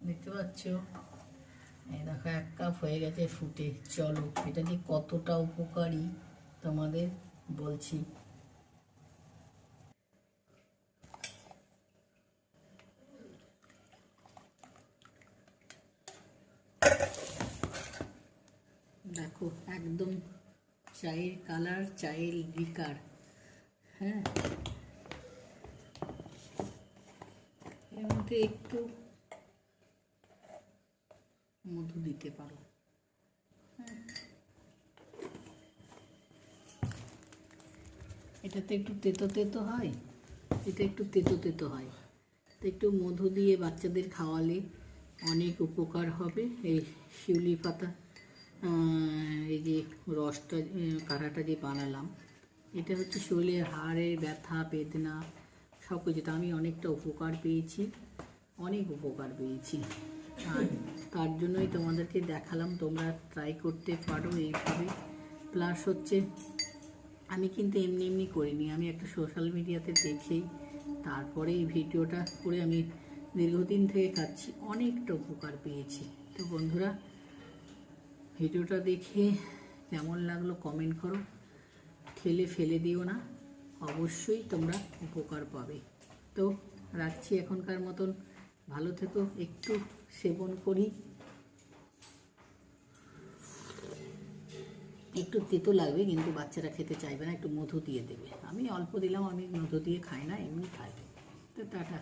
দেখতে পাচ্ছ? এই দেখো, এক কাপ হয়ে গেছে ফুটে। চলো, এটা যে কতটা উপকারী তোমাদের বলছি। দেখো, একদম চায়ের কালার, চায়ের লিকার। হ্যাঁ? এর মধ্যে একটু মধু দিতে পারো। এটাতে একটু তেতো তেতো হয়, এটা একটু তেতো তেতো হয়। তো একটু মধু দিয়ে বাচ্চাদের খাওয়ালে অনেক উপকার হবে। এই শিউলি পাতা এই যে রসটা কাঢ়াটা যে বানালাম, এটা হচ্ছে শরীরের হাড়ের ব্যথা, বেদনা, সব কিছুতে আমি অনেকটা উপকার পেয়েছি, অনেক উপকার পেয়েছি। আর তার জন্যই তোমাদেরকে দেখালাম, তোমরা ট্রাই করতে পারো এইভাবে। প্লাস হচ্ছে, আমি কিন্তু এমনি এমনি করিনি, আমি একটা সোশ্যাল মিডিয়াতে দেখেই তারপরে এই ভিডিওটা করে আমি দীর্ঘদিন থেকে খাচ্ছি, অনেকটা উপকার পেয়েছি। তো বন্ধুরা, ভিডিওটা দেখে কেমন লাগল কমেন্ট করো। ঠেলে ফেলে দিও না, অবশ্যই তোমরা উপকার পাবে। তো রাখছি এখনকার মতন। ভালো থেকো, একটু সেবন করি। একটু তেতো লাগবে, কিন্তু বাচ্চারা খেতে চাইবে না, একটু মধু দিয়ে দেবে। আমি অল্প দিলাম, আমি মধু দিয়ে খাই না, এমনি খাই। তো টাটা।